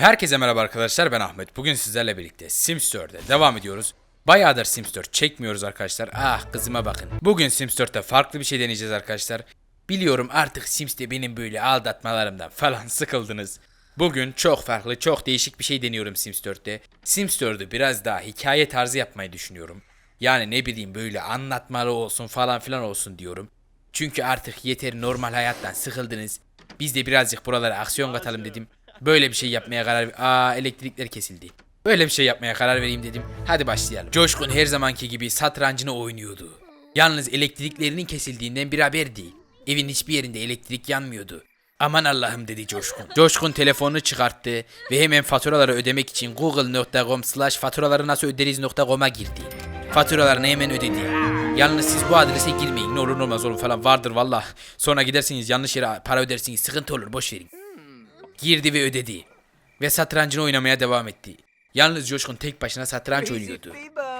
Herkese merhaba arkadaşlar ben Ahmet. Bugün sizlerle birlikte Sims 4'e devam ediyoruz. Bayağıdır Sims 4 çekmiyoruz arkadaşlar. Ah kızıma bakın. Bugün Sims 4'te farklı bir şey deneyeceğiz arkadaşlar. Biliyorum artık Sims'te benim böyle aldatmalarımdan falan sıkıldınız. Bugün çok farklı, çok değişik bir şey deniyorum Sims 4'te. Sims 4'ü biraz daha hikaye tarzı yapmayı düşünüyorum. Yani ne bileyim böyle anlatmalı olsun falan filan olsun diyorum. Çünkü artık yeter normal hayattan sıkıldınız. Biz de birazcık buralara aksiyon katalım dedim. Böyle bir şey yapmaya karar Aa elektrikler kesildi. Böyle bir şey yapmaya karar vereyim dedim. Hadi başlayalım. Coşkun her zamanki gibi satrancını oynuyordu. Yalnız elektriklerinin kesildiğinden bir haberdi. Evin hiçbir yerinde elektrik yanmıyordu. Aman Allah'ım dedi Coşkun. Coşkun telefonunu çıkarttı ve hemen faturaları ödemek için google.com slash faturaları nasıl öderiz.com'a girdi. Faturalarını hemen ödedi. Yalnız siz bu adrese girmeyin. Ne olur ne olmaz oğlum falan vardır valla. Sonra gidersiniz yanlış yere para ödersiniz. Sıkıntı olur boş verin. Girdi ve ödedi. Ve satrancını oynamaya devam etti. Yalnız Coşkun tek başına satranç oynuyordu.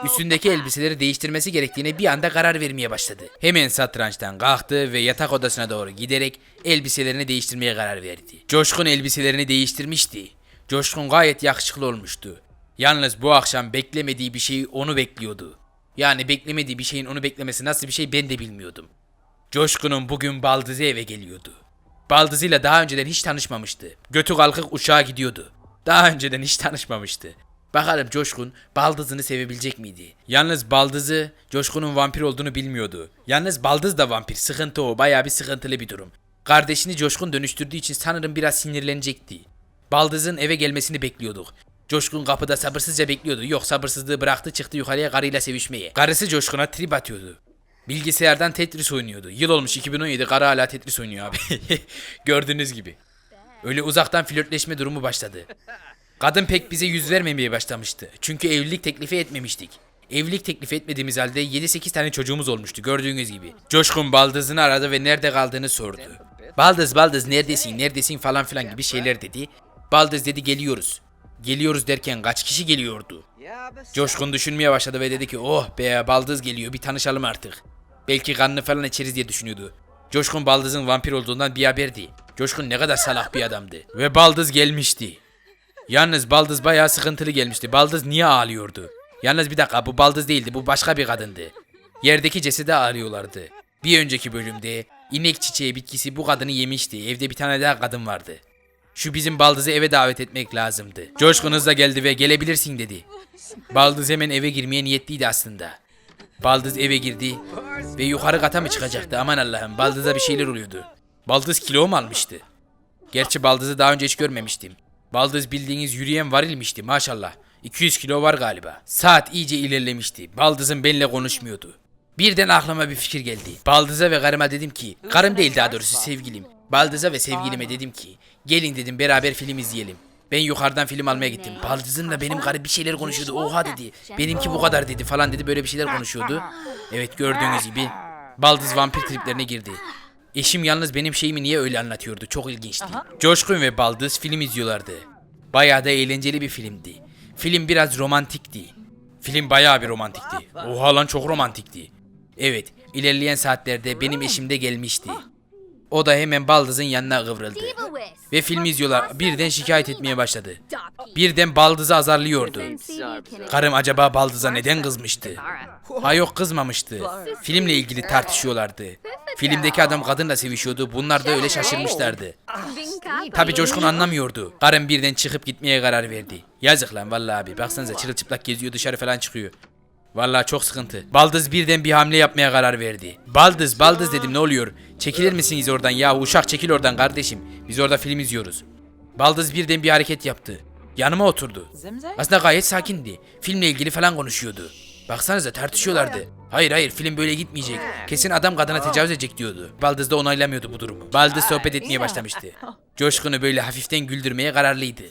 Üstündeki elbiseleri değiştirmesi gerektiğine bir anda karar vermeye başladı. Hemen satrançtan kalktı ve yatak odasına doğru giderek elbiselerini değiştirmeye karar verdi. Coşkun elbiselerini değiştirmişti. Coşkun gayet yakışıklı olmuştu. Yalnız bu akşam beklemediği bir şey onu bekliyordu. Yani beklemediği bir şeyin onu beklemesi nasıl bir şey ben de bilmiyordum. Coşkun'un bugün baldızı eve geliyordu. Baldızıyla daha önceden hiç tanışmamıştı. Götü kalkık uçağa gidiyordu. Daha önceden hiç tanışmamıştı. Bakalım Coşkun baldızını sevebilecek miydi? Yalnız baldızı Coşkun'un vampir olduğunu bilmiyordu. Yalnız baldız da vampir. Sıkıntı o. Bayağı bir sıkıntılı bir durum. Kardeşini Coşkun dönüştürdüğü için sanırım biraz sinirlenecekti. Baldız'ın eve gelmesini bekliyorduk. Coşkun kapıda sabırsızca bekliyordu. Yok sabırsızlığı bıraktı çıktı yukarıya karıyla sevişmeye. Karısı Coşkun'a trip atıyordu. Bilgisayardan Tetris oynuyordu. Yıl olmuş 2017 karı hala Tetris oynuyor abi. Gördüğünüz gibi. Öyle uzaktan flörtleşme durumu başladı. Kadın pek bize yüz vermemeye başlamıştı. Çünkü evlilik teklifi etmemiştik. Evlilik teklifi etmediğimiz halde 7-8 tane çocuğumuz olmuştu gördüğünüz gibi. Coşkun baldızını aradı ve nerede kaldığını sordu. Baldız baldız neredesin neredesin falan filan gibi şeyler dedi. Baldız dedi geliyoruz. Geliyoruz derken kaç kişi geliyordu? Coşkun düşünmeye başladı ve dedi ki oh be baldız geliyor bir tanışalım artık. Belki kanını falan içeriz diye düşünüyordu. Coşkun baldızın vampir olduğundan bir haberdi. Coşkun ne kadar salak bir adamdı. Ve baldız gelmişti. Yalnız baldız bayağı sıkıntılı gelmişti. Baldız niye ağlıyordu? Yalnız bir dakika bu baldız değildi bu başka bir kadındı. Yerdeki cesedi arıyorlardı. Bir önceki bölümde inek çiçeği bitkisi bu kadını yemişti. Evde bir tane daha kadın vardı. Şu bizim baldızı eve davet etmek lazımdı. Coşkun hızla geldi ve gelebilirsin dedi. Baldız hemen eve girmeye niyetliydi aslında. Baldız eve girdi ve yukarı kata mı çıkacaktı aman Allah'ım Baldız'a bir şeyler oluyordu. Baldız kilo mu almıştı? Gerçi Baldız'ı daha önce hiç görmemiştim. Baldız bildiğiniz yürüyen varilmişti maşallah. 200 kilo var galiba. Saat iyice ilerlemişti. Baldız'ın benimle konuşmuyordu. Birden aklıma bir fikir geldi. Baldız'a ve karıma dedim ki, karım değil daha doğrusu sevgilim. Baldız'a ve sevgilime dedim ki, gelin dedim beraber film izleyelim. Ben yukarıdan film almaya gittim. Baldız'ımla benim karı bir şeyler konuşuyordu. Oha dedi. Benimki bu kadar dedi falan dedi. Böyle bir şeyler konuşuyordu. Evet gördüğünüz gibi Baldız vampir triplerine girdi. Eşim yalnız benim şeyimi niye öyle anlatıyordu. Çok ilginçti. Coşkun ve Baldız film izliyorlardı. Bayağı da eğlenceli bir filmdi. Film biraz romantikti. Film bayağı bir romantikti. Oha lan çok romantikti. Evet, ilerleyen saatlerde benim eşim de gelmişti. O da hemen Baldız'ın yanına kıvrıldı. Ve film izliyorlar. Birden şikayet etmeye başladı. Birden Baldız'ı azarlıyordu. Karım acaba Baldız'a neden kızmıştı? Ha yok kızmamıştı. Filmle ilgili tartışıyorlardı. Filmdeki adam kadınla sevişiyordu. Bunlar da öyle şaşırmışlardı. Tabi Coşkun anlamıyordu. Karım birden çıkıp gitmeye karar verdi. Yazık lan vallahi abi. Baksanıza çırılçıplak geziyor dışarı falan çıkıyor. Vallahi çok sıkıntı. Baldız birden bir hamle yapmaya karar verdi. Baldız, baldız dedim ne oluyor? Çekilir misiniz oradan ya? Uşak çekil oradan kardeşim. Biz orada film izliyoruz. Baldız birden bir hareket yaptı. Yanıma oturdu. Aslında gayet sakindi. Filmle ilgili falan konuşuyordu. Baksanıza tartışıyorlardı. Hayır hayır film böyle gitmeyecek. Kesin adam kadına tecavüz edecek diyordu. Baldız da onaylamıyordu bu durumu. Baldız sohbet etmeye başlamıştı. Coşkun'u böyle hafiften güldürmeye kararlıydı.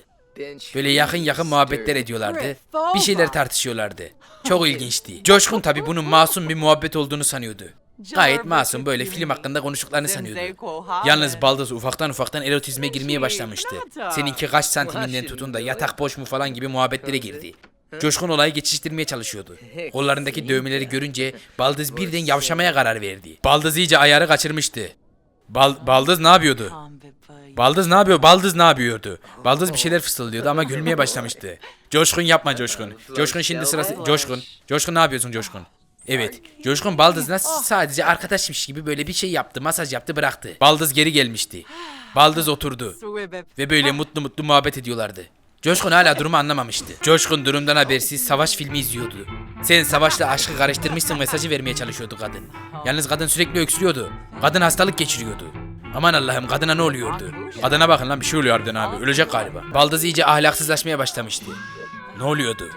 Böyle yakın yakın muhabbetler ediyorlardı. Bir şeyler tartışıyorlardı. Çok ilginçti. Coşkun tabi bunun masum bir muhabbet olduğunu sanıyordu. Gayet masum böyle film hakkında konuştuklarını sanıyordu. Yalnız Baldız ufaktan ufaktan erotizme girmeye başlamıştı. Seninki kaç santiminden tutun da yatak boş mu falan gibi muhabbetlere girdi. Coşkun olayı geçiştirmeye çalışıyordu. Kollarındaki dövmeleri görünce Baldız birden yavşamaya karar verdi. Baldız iyice ayarı kaçırmıştı. Bal Baldız ne yapıyordu? Baldız ne yapıyor? Baldız ne yapıyordu? Baldız bir şeyler fısıldıyordu ama gülmeye başlamıştı. Coşkun yapma Coşkun. Coşkun şimdi sırası... Coşkun. Coşkun ne yapıyorsun Coşkun? Evet. Coşkun Baldız'la sadece arkadaşmış gibi böyle bir şey yaptı. Masaj yaptı bıraktı. Baldız geri gelmişti. Baldız oturdu. Ve böyle mutlu mutlu muhabbet ediyorlardı. Coşkun hala durumu anlamamıştı. Coşkun durumdan habersiz savaş filmi izliyordu. Sen savaşla aşkı karıştırmışsın mesajı vermeye çalışıyordu kadın. Yalnız kadın sürekli öksürüyordu. Kadın hastalık geçiriyordu. Aman Allah'ım kadına ne oluyordu? Kadına bakın lan bir şey oluyor harbiden abi. Ölecek galiba. Baldız iyice ahlaksızlaşmaya başlamıştı. Ne oluyordu?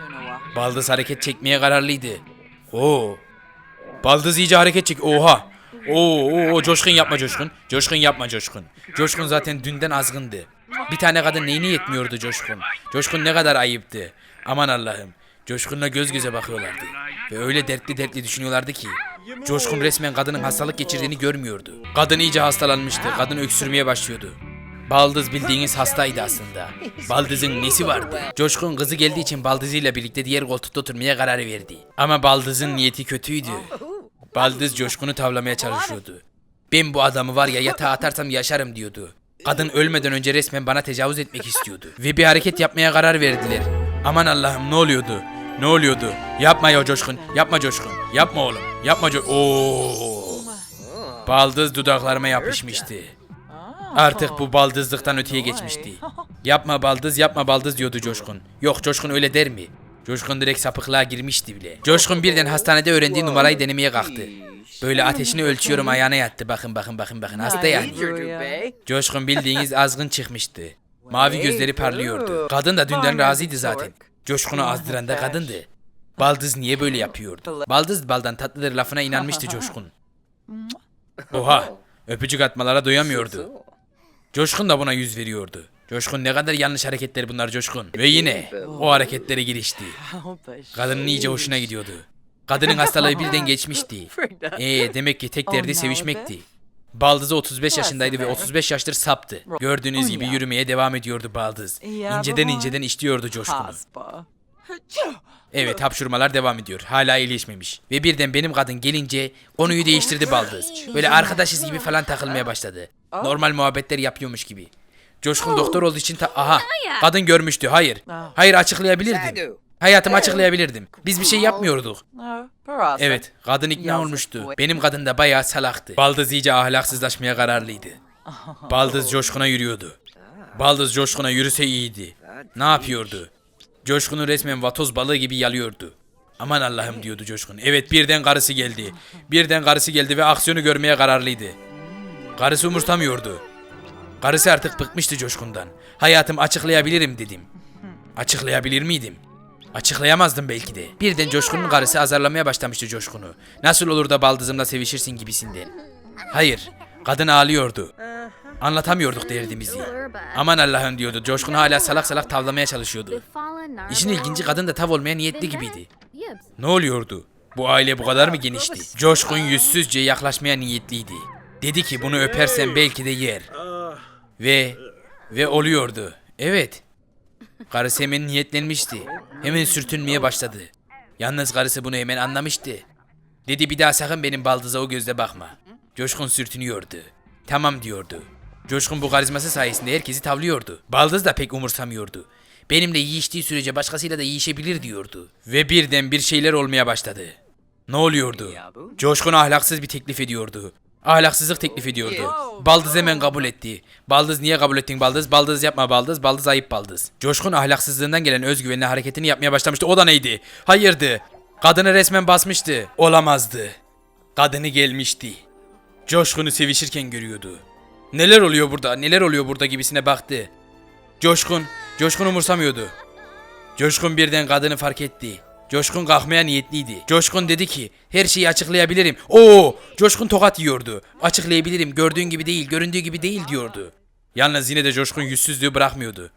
Baldız hareket çekmeye kararlıydı. Oo. Baldız iyice hareket çek. Oha. Oo, oo, oo, coşkun yapma coşkun. Coşkun yapma coşkun. Coşkun zaten dünden azgındı. Bir tane kadın neyini yetmiyordu coşkun. Coşkun ne kadar ayıptı. Aman Allah'ım. Coşkun'la göz göze bakıyorlardı. Ve öyle dertli dertli düşünüyorlardı ki. Coşkun resmen kadının hastalık geçirdiğini görmüyordu. Kadın iyice hastalanmıştı. Kadın öksürmeye başlıyordu. Baldız bildiğiniz hastaydı aslında. Baldız'ın nesi vardı? Coşkun kızı geldiği için Baldız'ıyla birlikte diğer koltukta oturmaya karar verdi. Ama Baldız'ın niyeti kötüydü. Baldız Coşkun'u tavlamaya çalışıyordu. Ben bu adamı var ya yatağa atarsam yaşarım diyordu. Kadın ölmeden önce resmen bana tecavüz etmek istiyordu. Ve bir hareket yapmaya karar verdiler. Aman Allah'ım ne oluyordu? Ne oluyordu? Yapma ya Coşkun. Yapma Coşkun. Yapma oğlum. Yapma Co... Oo. Baldız dudaklarıma yapışmıştı. Artık bu baldızlıktan öteye geçmişti. Yapma baldız yapma baldız diyordu Coşkun. Yok Coşkun öyle der mi? Coşkun direkt sapıklığa girmişti bile. Coşkun birden hastanede öğrendiği numarayı denemeye kalktı. Böyle ateşini ölçüyorum ayağına yattı. Bakın bakın bakın bakın hasta yani. Coşkun bildiğiniz azgın çıkmıştı. Mavi gözleri parlıyordu. Kadın da dünden razıydı zaten. Coşkun'u azdıran da kadındı. Baldız niye böyle yapıyordu? Baldız baldan tatlıdır lafına inanmıştı Coşkun. Oha! Öpücük atmalara doyamıyordu. Coşkun da buna yüz veriyordu. Coşkun ne kadar yanlış hareketler bunlar Coşkun. Ve yine o hareketlere girişti. Kadının iyice hoşuna gidiyordu. Kadının hastalığı birden geçmişti. Ee demek ki tek derdi sevişmekti. Baldız 35 yaşındaydı ve 35 yaştır saptı. Gördüğünüz gibi yürümeye devam ediyordu Baldız. İnceden inceden işliyordu coşkunu. Evet hapşurmalar devam ediyor. Hala iyileşmemiş. Ve birden benim kadın gelince konuyu değiştirdi Baldız. Böyle arkadaşız gibi falan takılmaya başladı. Normal muhabbetler yapıyormuş gibi. Coşkun doktor olduğu için ta- aha kadın görmüştü. Hayır. Hayır açıklayabilirdim. Hayatımı açıklayabilirdim. Biz bir şey yapmıyorduk. Evet, kadın ikna olmuştu. Benim kadın da bayağı salaktı. Baldız iyice ahlaksızlaşmaya kararlıydı. Baldız coşkuna yürüyordu. Baldız coşkuna yürüse iyiydi. Ne yapıyordu? Coşkunu resmen vatoz balığı gibi yalıyordu. Aman Allah'ım diyordu Coşkun. Evet birden karısı geldi. Birden karısı geldi ve aksiyonu görmeye kararlıydı. Karısı umursamıyordu. Karısı artık bıkmıştı Coşkun'dan. Hayatım açıklayabilirim dedim. Açıklayabilir miydim? Açıklayamazdım belki de. Birden Coşkun'un karısı azarlamaya başlamıştı Coşkun'u. Nasıl olur da baldızımla sevişirsin gibisinden. Hayır, kadın ağlıyordu. Anlatamıyorduk derdimizi. Aman Allah'ım diyordu. Coşkun hala salak salak tavlamaya çalışıyordu. İşin ilginci kadın da tav olmaya niyetli gibiydi. Ne oluyordu? Bu aile bu kadar mı genişti? Coşkun yüzsüzce yaklaşmaya niyetliydi. Dedi ki bunu öpersem belki de yer. Ve ve oluyordu. Evet. Karısı hemen niyetlenmişti. Hemen sürtünmeye başladı. Yalnız karısı bunu hemen anlamıştı. Dedi bir daha sakın benim baldıza o gözle bakma. Coşkun sürtünüyordu. Tamam diyordu. Coşkun bu karizması sayesinde herkesi tavlıyordu. Baldız da pek umursamıyordu. Benimle yiyiştiği sürece başkasıyla da yiyişebilir diyordu. Ve birden bir şeyler olmaya başladı. Ne oluyordu? Coşkun ahlaksız bir teklif ediyordu. Ahlaksızlık teklif ediyordu. Baldız hemen kabul etti. Baldız niye kabul ettin Baldız? Baldız yapma Baldız. Baldız ayıp Baldız. Coşkun ahlaksızlığından gelen özgüvenli hareketini yapmaya başlamıştı. O da neydi? Hayırdı. Kadını resmen basmıştı. Olamazdı. Kadını gelmişti. Coşkun'u sevişirken görüyordu. Neler oluyor burada? Neler oluyor burada gibisine baktı. Coşkun, Coşkun umursamıyordu. Coşkun birden kadını fark etti. Coşkun kalkmaya niyetliydi. Coşkun dedi ki her şeyi açıklayabilirim. Oo! Coşkun tokat yiyordu. Açıklayabilirim gördüğün gibi değil göründüğü gibi değil diyordu. Yalnız yine de Coşkun yüzsüzlüğü bırakmıyordu.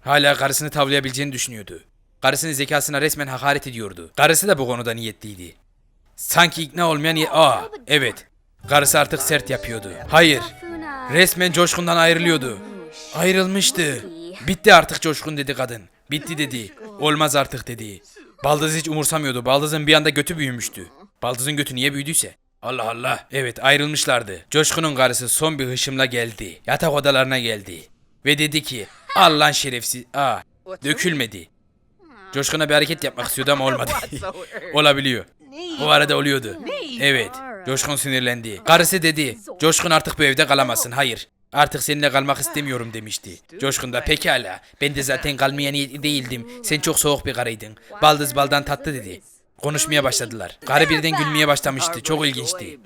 Hala karısını tavlayabileceğini düşünüyordu. Karısının zekasına resmen hakaret ediyordu. Karısı da bu konuda niyetliydi. Sanki ikna olmayan niye... Aa evet. Karısı artık sert yapıyordu. Hayır. Resmen Coşkun'dan ayrılıyordu. Ayrılmıştı. Bitti artık Coşkun dedi kadın. Bitti dedi. Olmaz artık dedi. Baldız hiç umursamıyordu. Baldız'ın bir anda götü büyümüştü. Baldız'ın götü niye büyüdüyse. Allah Allah. Evet ayrılmışlardı. Coşkun'un karısı son bir hışımla geldi. Yatak odalarına geldi. Ve dedi ki al lan şerefsiz. Aa dökülmedi. Coşkun'a bir hareket yapmak istiyordu ama olmadı. Olabiliyor. O arada oluyordu. Evet. Coşkun sinirlendi. Karısı dedi. Coşkun artık bu evde kalamazsın. Hayır. Artık seninle kalmak istemiyorum demişti. Coşkun da pekala. Ben de zaten kalmaya niyetli değildim. Sen çok soğuk bir karıydın. Baldız baldan tatlı dedi. Konuşmaya başladılar. Karı birden gülmeye başlamıştı. Çok ilginçti.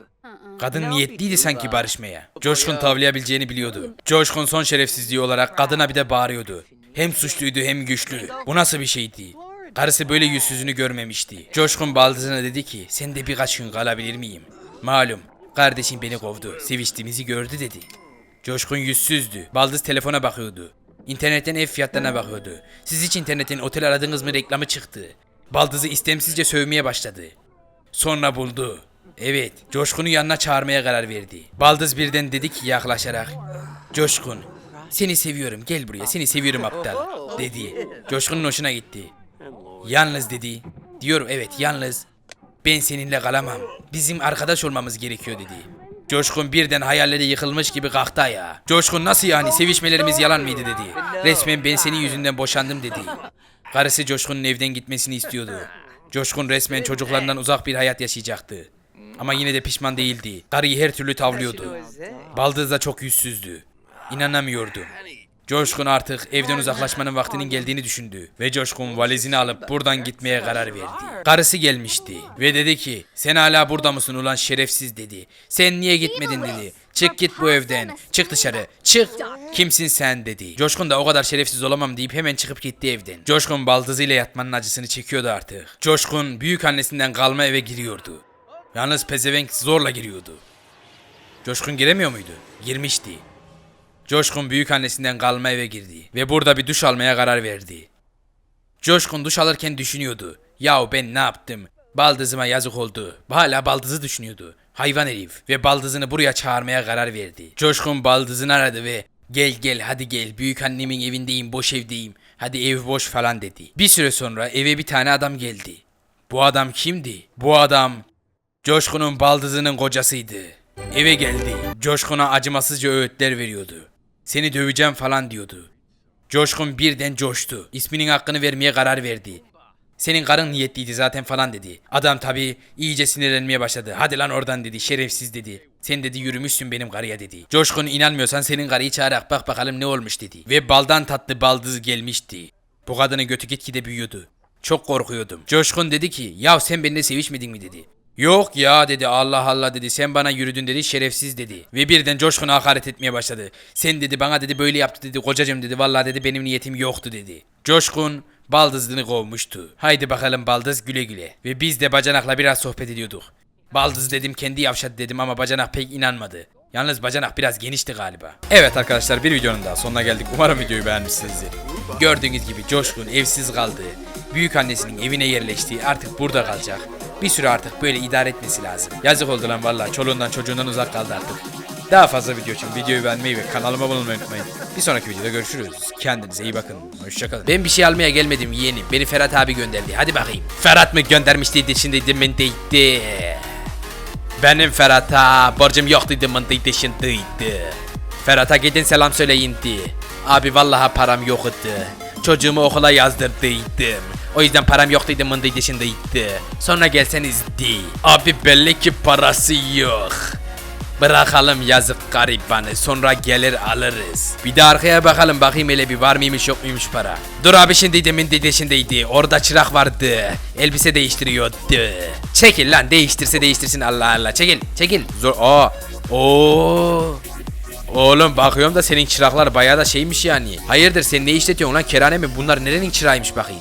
Kadın niyetliydi sanki barışmaya. Coşkun tavlayabileceğini biliyordu. Coşkun son şerefsizliği olarak kadına bir de bağırıyordu. Hem suçluydu hem güçlü. Bu nasıl bir şeydi? Karısı böyle yüzsüzünü görmemişti. Coşkun baldızına dedi ki sen de birkaç gün kalabilir miyim? Malum kardeşim beni kovdu. Seviştiğimizi gördü dedi. Coşkun yüzsüzdü. Baldız telefona bakıyordu. İnternetten ev fiyatlarına bakıyordu. Siz hiç internetin otel aradınız mı reklamı çıktı. Baldızı istemsizce sövmeye başladı. Sonra buldu. Evet, Coşkun'u yanına çağırmaya karar verdi. Baldız birden dedi ki yaklaşarak. Coşkun, seni seviyorum gel buraya seni seviyorum aptal dedi. Coşkun'un hoşuna gitti. Yalnız dedi. Diyorum evet yalnız. Ben seninle kalamam. Bizim arkadaş olmamız gerekiyor dedi. Coşkun birden hayalleri yıkılmış gibi kalktı ya. Coşkun nasıl yani sevişmelerimiz yalan mıydı dedi. Resmen ben senin yüzünden boşandım dedi. Karısı Coşkun'un evden gitmesini istiyordu. Coşkun resmen çocuklarından uzak bir hayat yaşayacaktı. Ama yine de pişman değildi. Karıyı her türlü tavlıyordu. Baldız da çok yüzsüzdü. İnanamıyordu. Coşkun artık evden uzaklaşmanın vaktinin geldiğini düşündü ve Coşkun valizini alıp buradan gitmeye karar verdi. Karısı gelmişti ve dedi ki sen hala burada mısın ulan şerefsiz dedi. Sen niye gitmedin dedi. Çık git bu evden. Çık dışarı. Çık. Kimsin sen dedi. Coşkun da o kadar şerefsiz olamam deyip hemen çıkıp gitti evden. Coşkun baldızıyla yatmanın acısını çekiyordu artık. Coşkun büyük annesinden kalma eve giriyordu. Yalnız pezevenk zorla giriyordu. Coşkun giremiyor muydu? Girmişti. Coşkun büyük annesinden kalma eve girdi ve burada bir duş almaya karar verdi. Coşkun duş alırken düşünüyordu. Yahu ben ne yaptım? Baldızıma yazık oldu. Hala baldızı düşünüyordu. Hayvan herif. Ve baldızını buraya çağırmaya karar verdi. Coşkun baldızını aradı ve gel gel hadi gel büyük annemin evindeyim boş evdeyim. Hadi ev boş falan dedi. Bir süre sonra eve bir tane adam geldi. Bu adam kimdi? Bu adam Coşkun'un baldızının kocasıydı. Eve geldi. Coşkun'a acımasızca öğütler veriyordu. Seni döveceğim falan diyordu. Coşkun birden coştu. İsminin hakkını vermeye karar verdi. Senin karın niyetliydi zaten falan dedi. Adam tabi iyice sinirlenmeye başladı. Hadi lan oradan dedi şerefsiz dedi. Sen dedi yürümüşsün benim karıya dedi. Coşkun inanmıyorsan senin karıyı çağırarak bak bakalım ne olmuş dedi. Ve baldan tatlı baldız gelmişti. Bu kadının götü gitgide büyüyordu. Çok korkuyordum. Coşkun dedi ki ya sen benimle sevişmedin mi dedi. Yok ya dedi Allah Allah dedi sen bana yürüdün dedi şerefsiz dedi. Ve birden Coşkun'a hakaret etmeye başladı. Sen dedi bana dedi böyle yaptı dedi kocacığım dedi vallahi dedi benim niyetim yoktu dedi. Coşkun baldızını kovmuştu. Haydi bakalım baldız güle güle. Ve biz de bacanakla biraz sohbet ediyorduk. Baldız dedim kendi yavşadı dedim ama bacanak pek inanmadı. Yalnız bacanak biraz genişti galiba. Evet arkadaşlar bir videonun daha sonuna geldik. Umarım videoyu beğenmişsinizdir. Gördüğünüz gibi Coşkun evsiz kaldı. Büyük annesinin evine yerleşti. Artık burada kalacak. Bir süre artık böyle idare etmesi lazım. Yazık oldu lan valla. Çoluğundan çocuğundan uzak kaldı artık. Daha fazla video için videoyu beğenmeyi ve kanalıma abone olmayı unutmayın. Bir sonraki videoda görüşürüz. Kendinize iyi bakın. Hoşçakalın. Ben bir şey almaya gelmedim yeğenim. Beni Ferhat abi gönderdi. Hadi bakayım. Ferhat mı göndermişti şimdi ben deydi. Benim Ferhat'a borcum yoktu mındı dışındaydı. Ferhat'a gidin selam söyleyin di. Abi vallahi param yoktu. Çocuğumu okula yazdırdıydım. O yüzden param yoktuydu mındı dışındaydı. Sonra gelseniz di. Abi belli ki parası yok. Bırakalım yazık garibanı sonra gelir alırız. Bir de arkaya bakalım bakayım hele bir var mıymış yok muymuş para. Dur abi şimdi demin dedesindeydi orada çırak vardı. Elbise değiştiriyordu. Çekil lan değiştirse değiştirsin Allah Allah çekil çekil. Zor aa. Oo. Oğlum bakıyorum da senin çıraklar bayağı da şeymiş yani. Hayırdır sen ne işletiyorsun lan kerane mi? Bunlar nerenin çırağıymış bakayım.